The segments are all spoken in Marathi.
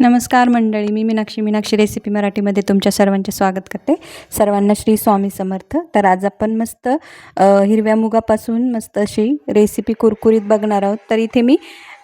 नमस्कार मंडळी मी मीनाक्षी. मीनाक्षी रेसिपी मराठीमध्ये तुमच्या सर्वांचे स्वागत करते. सर्वांना श्री स्वामी समर्थ. तर आज आपण मस्त हिरव्या मुगापासून मस्त अशी रेसिपी कुरकुरीत बघणार आहोत. तर इथे मी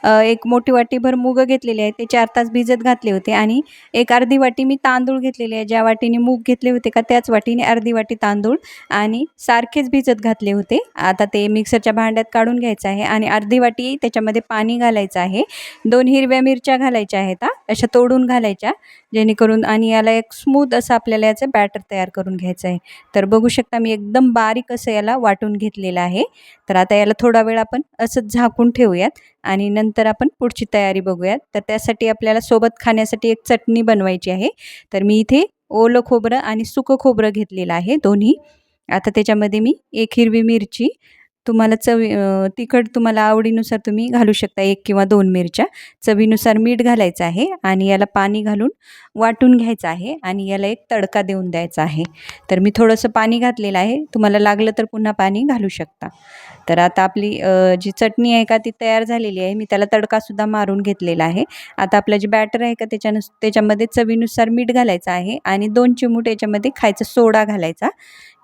एक मोठी वाटीभर मूग घेतलेले आहे. ते चार तास भिजत घातले होते आणि एक अर्धी वाटी मी तांदूळ घेतलेले आहे. ज्या वाटीने मूग घेतले होते का त्याच वाटीने अर्धी वाटी तांदूळ आणि सारखेच भिजत घातले होते. आता ते मिक्सरच्या भांड्यात काढून घ्यायचं आहे आणि अर्धी वाटी त्याच्यामध्ये पाणी घालायचं आहे. दोन हिरव्या मिरच्या घालायच्या आहेत अशा तोडून घालायच्या जेणेकरून आणि याला एक स्मूथ असं आपल्याला याचं बॅटर तयार करून घ्यायचं आहे. तर बघू शकता मी एकदम बारीक असं याला वाटून घेतलेलं आहे. तर आता याला थोडा वेळ आपण असंच झाकून ठेवूयात. आणि नंतर आपण पुढची तयारी बघूयात. तर त्यासाठी आपल्याला सोबत खाण्यासाठी एक चटणी बनवायची आहे. तर मी इथे ओलं खोबरं आणि सुकं खोबरं घेतलेलं आहे दोन्ही. आता त्याच्यामध्ये मी एक हिरवी मिरची तुम्हाला चवी तिखट तुम्हाला आवडीनुसार तुम्ही घालू शकता एक किंवा दोन मिरच्या. चवीनुसार मीठ घालायचं आहे आणि याला पाणी घालून वाटून घ्यायचं आहे आणि याला एक तडका देऊन द्यायचा आहे. तर मी थोडंसं पाणी घातलेलं आहे. तुम्हाला लागलं तर पुन्हा पाणी घालू शकता. तर आता आपली जी चटणी आहे का ती तयार झालेली आहे मी त्याला तडकासुद्धा मारून घेतलेला आहे. आता आपलं जे बॅटर आहे का त्याच्यानुस त्याच्यामध्ये चवीनुसार मीठ घालायचं आहे आणि दोन चिमूट याच्यामध्ये खायचा सोडा घालायचा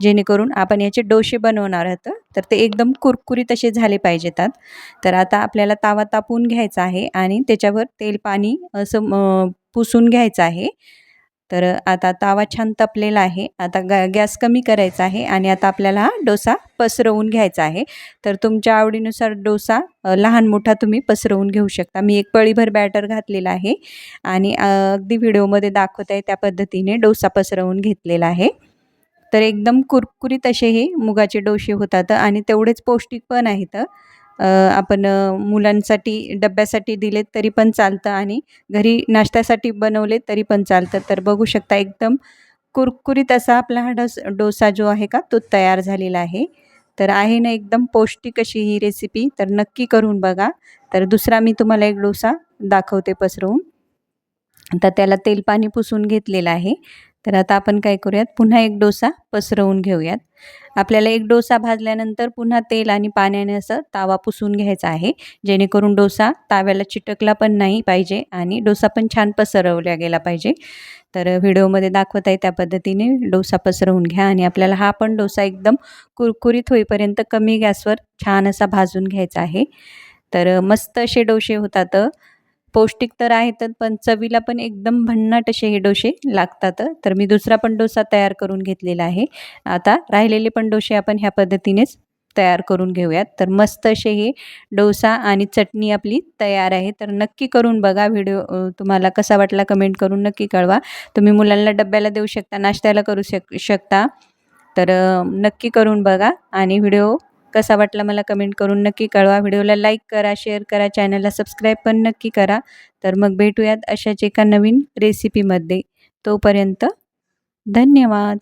जेणेकरून आपण याचे डोसे बनवणार आहोत. तर ते एकदम कुरकुरीत असे झाले पाहिजेतात तर आता आपल्याला तावा तापवून घ्यायचा आहे आणि त्याच्यावर तेल पाणी असं पुसून घ्यायचं आहे. तर आता तावा छान तपलेला आहे. आता गा गॅस कमी करायचा आहे आणि आता आपल्याला हा डोसा पसरवून घ्यायचा आहे. तर तुमच्या आवडीनुसार डोसा लहान मोठा तुम्ही पसरवून घेऊ शकता. मी एक पळीभर बॅटर घातलेला आहे आणि अगदी व्हिडिओमध्ये दाखवत आहे त्या पद्धतीने डोसा पसरवून घेतलेला आहे. तर एकदम कुरकुरीत असे हे मुगाचे डोसे होतात आणि तेवढेच पौष्टिक पण आहेत. आपण मुलांसाठी डब्यासाठी दिलेत तरी पण चालतं आणि घरी नाश्त्यासाठी बनवले तरी पण चालतं. तर बघू शकता एकदम कुरकुरीत असा आपला हा डोस डोसा जो आहे का तो तयार झालेला आहे. तर आहे ना एकदम पौष्टिक अशी ही रेसिपी तर नक्की करून बघा. तर दुसरा मी तुम्हाला एक डोसा दाखवते पसरवून. आता त्याला तेल पाणी पुसून घेतलेलं आहे. तर आता आपण काय करूयात? पुन्हा एक डोसा पसरवून घेऊयात. आपल्याला एक डोसा भाजल्यानंतर पुन्हा तेल आणि पाण्याने असं तावा पुसून घ्यायचा आहे. जेणेकरून डोसा ताव्याला चिटकला पण नाही पाहिजे आणि डोसा पण छान पसरवला गेला पाहिजे. तर व्हिडिओमध्ये दाखवत आहे त्या पद्धतीने डोसा पसरवून घ्या आणि आपल्याला हा पण डोसा एकदम कुरकुरीत होईपर्यंत कमी गॅसवर छान असा भाजून घ्यायचा आहे. तर मस्त असे डोसे होतात. पौष्टिक तर आहेतच पण चवीला पण एकदम भन्नाट असे हे डोसे लागतात. तर मी दुसरा पण डोसा तयार करून घेतलेला आहे. आता राहिलेले पण डोसे आपण ह्या पद्धतीनेच तयार करून घेऊयात. तर मस्त असे हे डोसा आणि चटणी आपली तयार आहे. तर नक्की करून बघा व्हिडिओ तुम्हाला कसा वाटला कमेंट करून नक्की कळवा. तुम्ही मुलांना डब्याला देऊ शकता नाश्त्याला करू शक शकता. तर नक्की करून बघा आणि व्हिडिओ कसा वाटला मला कमेंट करून नक्की कळवा. व्हिडिओला लाईक करा शेअर करा चॅनलला सबस्क्राईब पण नक्की करा. तर मग भेटूयात अशाच एका नवीन रेसिपीमध्ये तोपर्यंत धन्यवाद.